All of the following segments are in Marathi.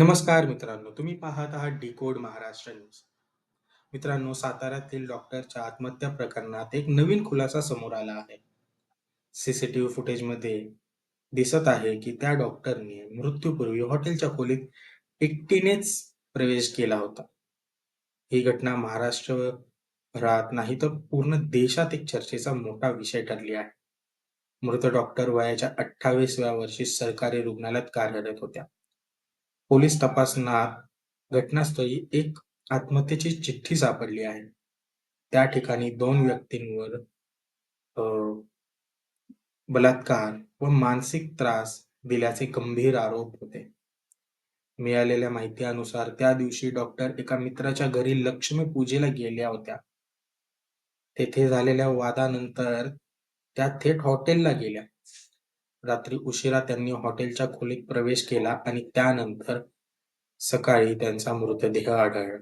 नमस्कार मित्रांनो, तुम्ही पाहत आहात डिकोड महाराष्ट्र न्यूज. मित्रांनो, साताऱ्यातील डॉक्टरच्या आत्महत्या प्रकरणात एक नवीन खुलासा समोर आला आहे. सीसीटीव्ही फुटेजमध्ये दिसत आहे की त्या डॉक्टरने मृत्यूपूर्वी हॉटेलच्या खोलीत एकटीनेच प्रवेश केला होता. ही घटना महाराष्ट्र राहत नाही तर पूर्ण देशात एक चर्चेचा मोठा विषय ठरली आहे. मृत डॉक्टर वयाच्या अठ्ठावीसव्या वर्षी सरकारी रुग्णालयात कार्यरत होत्या. पोलीस तपासणात घटनास्थळी एक आत्महत्येची चिठ्ठी सापडली आहे. त्या ठिकाणी दोन व्यक्तींवर बलात्कार व मानसिक त्रास दिल्याचे गंभीर आरोप होते. मिळालेल्या माहितीनुसार त्या दिवशी डॉक्टर एका मित्राच्या घरी लक्ष्मी पूजेला गेल्या होत्या. तेथे झालेल्या वादानंतर त्या थेट हॉटेलला गेल्या. रात्री उशिरा त्यांनी हॉटेलच्या खोलीत प्रवेश केला आणि त्यानंतर सकाळी त्यांचा मृतदेह आढळला.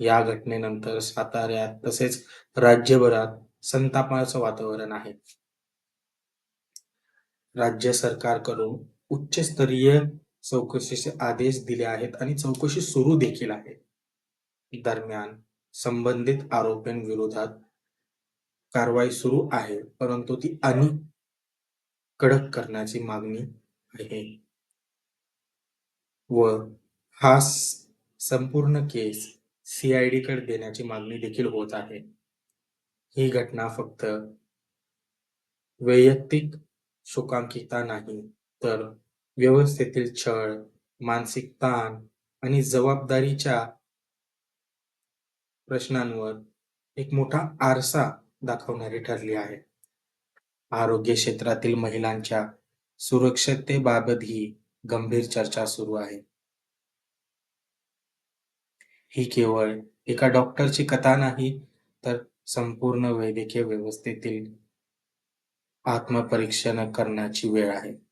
या घटनेनंतर साताऱ्यात तसेच राज्यभरात संतापाचं वातावरण आहे. राज्य सरकारकडून उच्चस्तरीय चौकशीचे आदेश दिले आहेत आणि चौकशी सुरू देखील आहे. दरम्यान संबंधित आरोपींविरोधात कारवाई सुरू आहे, परंतु ती अनेक कडक करण्याची मागणी आहे व हा संपूर्ण केस सीआयडीकडे देण्याची मागणी देखील होत आहे. ही घटना फक्त वैयक्तिक शोकांकिता नाही, तर व्यवस्थेतील छळ, मानसिक ताण आणि जबाबदारीच्या प्रश्नांवर एक मोठा आरसा दाखवणारी ठरली आहे. आरोग्य क्षेत्रातील महिलांच्या सुरक्षतेबाबतही गंभीर चर्चा सुरू आहे. ही केवळ एका डॉक्टरची कथा नाही, तर संपूर्ण वैद्यकीय व्यवस्थेतील आत्मपरीक्षण करण्याची वेळ आहे.